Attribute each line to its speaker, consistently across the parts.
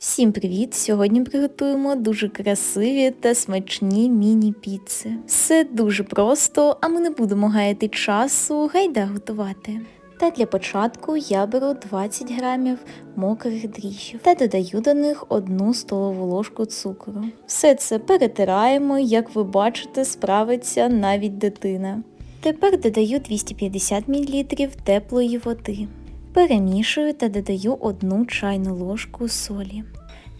Speaker 1: Всім привіт! Сьогодні приготуємо дуже красиві та смачні міні-піци. Все дуже просто, а ми не будемо гаяти часу, гайда готувати. Та для початку я беру 20 грамів мокрих дріжджів та додаю до них 1 столову ложку цукру. Все це перетираємо, як ви бачите, справиться навіть дитина. Тепер додаю 250 мл теплої води. Перемішую та додаю 1 чайну ложку солі.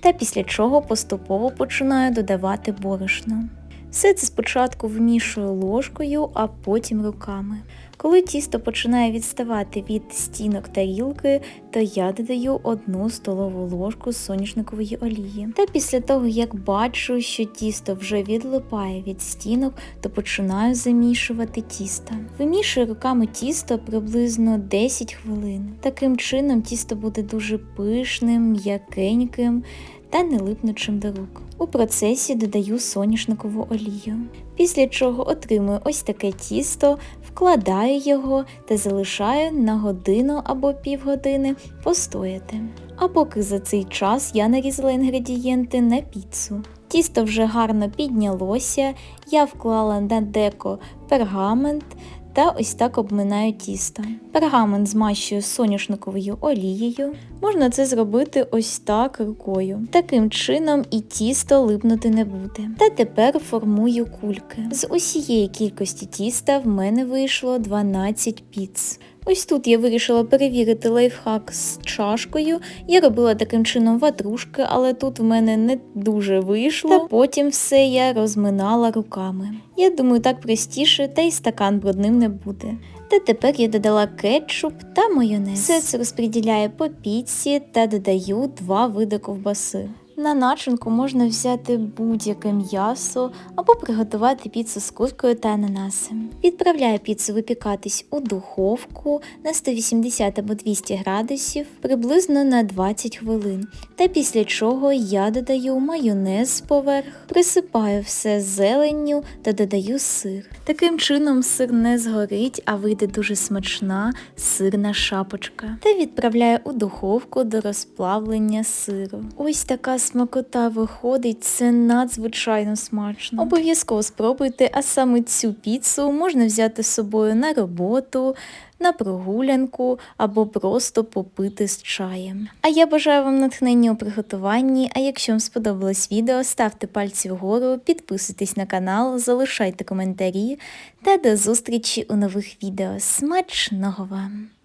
Speaker 1: Та після чого поступово починаю додавати борошно. Все це спочатку вмішую ложкою, а потім руками. Коли тісто починає відставати від стінок тарілки, то я додаю 1 столову ложку соняшникової олії. Та після того, як бачу, що тісто вже відлипає від стінок, то починаю замішувати тісто. Вимішую руками тісто приблизно 10 хвилин. Таким чином тісто буде дуже пишним, м'якеньким та не липнучим до рук. У процесі додаю соняшникову олію. Після чого отримую ось таке тісто, вкладаю його та залишаю на годину або півгодини постояти. А поки за цей час я нарізала інгредієнти на піцу. Тісто вже гарно піднялося, я вклала на деко пергамент та ось так обминаю тісто. Пергамент змащую соняшниковою олією. Можна це зробити ось так рукою. Таким чином і тісто липнути не буде. Та тепер формую кульки. З усієї кількості тіста в мене вийшло 12 піц. Ось тут я вирішила перевірити лайфхак з чашкою. Я робила таким чином ватрушки, але тут в мене не дуже вийшло. Та потім все я розминала руками. Я думаю, так простіше, та й стакан брудним не буде. Та тепер я додала кетчуп та майонез. Все це розподіляю по піці та додаю два види ковбаси. На начинку можна взяти будь-яке м'ясо або приготувати піцу з куркою та ананасом. Відправляю піцу випікатись у духовку на 180 або 200 градусів приблизно на 20 хвилин. Та після чого я додаю майонез поверх, присипаю все зеленню та додаю сир. Таким чином сир не згорить, а вийде дуже смачна сирна шапочка. Та відправляю у духовку до розплавлення сиру. Ось така смакота виходить, це надзвичайно смачно. Обов'язково спробуйте, а саме цю піцу можна взяти з собою на роботу, на прогулянку або просто попити з чаєм. А я бажаю вам натхнення у приготуванні. А якщо вам сподобалось відео, ставте пальці вгору, підписуйтесь на канал, залишайте коментарі та до зустрічі у нових відео. Смачного вам!